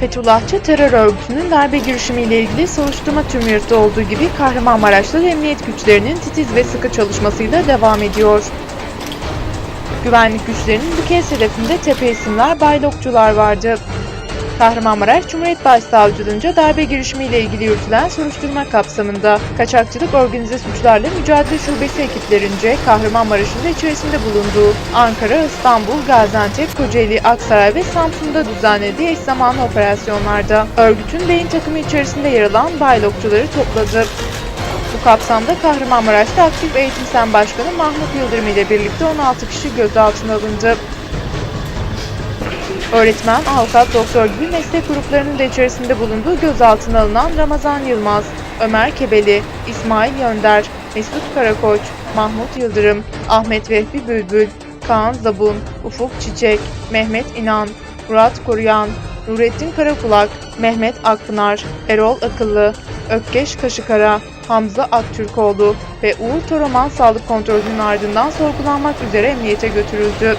Fethullahçı terör örgütünün darbe girişimiyle ilgili soruşturma tüm yurtta olduğu gibi Kahramanmaraş'ta emniyet güçlerinin titiz ve sıkı çalışmasıyla devam ediyor. Güvenlik güçlerinin bu kez hedefinde tepe isimler baylokçular vardı. Kahramanmaraş Cumhuriyet Başsavcılığınca darbe girişimiyle ilgili yürütülen soruşturma kapsamında kaçakçılık organize suçlarla mücadele şubesi ekiplerince Kahramanmaraş'ın da içerisinde bulunduğu Ankara, İstanbul, Gaziantep, Kocaeli, Aksaray ve Samsun'da düzenlediği eş zamanlı operasyonlarda örgütün beyin takımı içerisinde yer alan baylokçuları topladı. Bu kapsamda Kahramanmaraş'ta aktif eğitim sen başkanı Mahmut Yıldırım ile birlikte 16 kişi gözaltına alındı. Öğretmen, avukat, doktor gibi meslek gruplarının da içerisinde bulunduğu gözaltına alınan Ramazan Yılmaz, Ömer Kebeli, İsmail Yönder, Mesut Karakoç, Mahmut Yıldırım, Ahmet Vehbi Bülbül, Kaan Zabun, Ufuk Çiçek, Mehmet İnan, Murat Koruyan, Nurettin Karakulak, Mehmet Akpınar, Erol Akıllı, Ökkeş Kaşıkara, Hamza Aktürkoğlu ve Uğur Toroman sağlık kontrolünün ardından sorgulanmak üzere emniyete götürüldü.